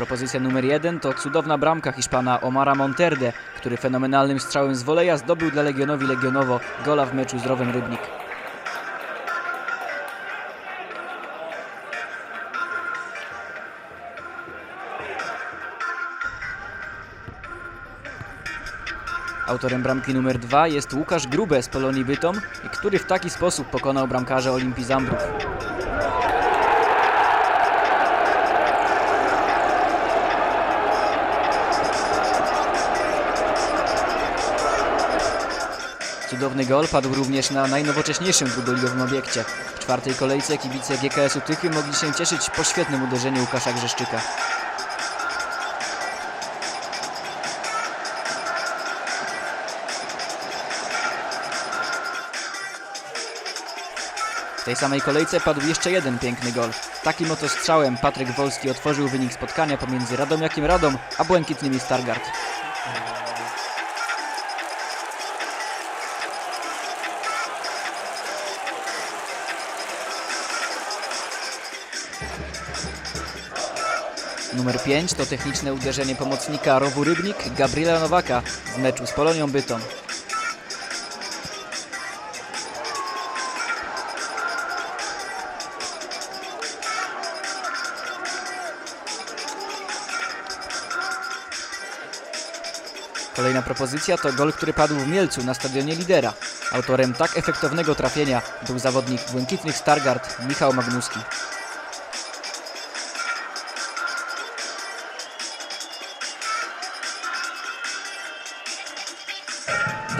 Propozycja numer jeden to cudowna bramka Hiszpana Omara Monterde, który fenomenalnym strzałem z woleja zdobył dla Legionowi Legionowo gola w meczu z Rowem Rybnik. Autorem bramki numer dwa jest Łukasz Grube z Polonii Bytom, który w taki sposób pokonał bramkarza Olimpii Zambrów. Cudowny gol padł również na najnowocześniejszym drugoligowym obiekcie. W czwartej kolejce kibice GKS-u Tychy mogli się cieszyć po świetnym uderzeniu Łukasza Grzeszczyka. W tej samej kolejce padł jeszcze jeden piękny gol. Takim oto strzałem Patryk Wolski otworzył wynik spotkania pomiędzy Radomiakiem Radom a Błękitnymi Stargard. Numer 5 to techniczne uderzenie pomocnika Rowu Rybnik Gabriela Nowaka w meczu z Polonią Bytom. Kolejna propozycja to gol, który padł w Mielcu na stadionie lidera. Autorem tak efektownego trafienia był zawodnik błękitnych Stargard Michał Magnuski.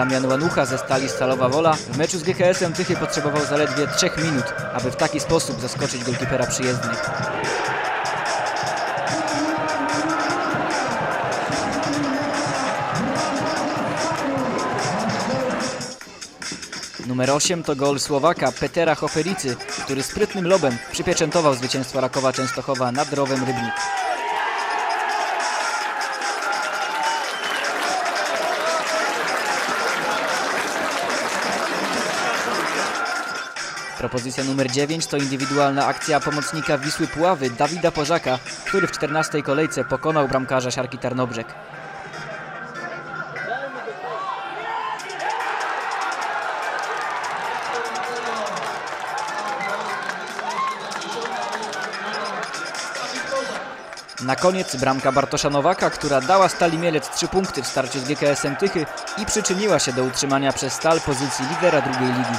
Damian Łanucha ze stali Stalowa Wola w meczu z GKS-em Tychy potrzebował zaledwie 3 minut, aby w taki sposób zaskoczyć golkipera przyjezdnych. Numer 8 to gol Słowaka Petera Hofericy, który sprytnym lobem przypieczętował zwycięstwo Rakowa Częstochowa nad Rowem Rybnik. Propozycja numer 9 to indywidualna akcja pomocnika Wisły Puławy Dawida Pożaka, który w 14 kolejce pokonał bramkarza Siarki Tarnobrzeg. Na koniec bramka Bartosza Nowaka, która dała Stali Mielec 3 punkty w starciu z GKS-em Tychy i przyczyniła się do utrzymania przez Stal pozycji lidera drugiej ligi.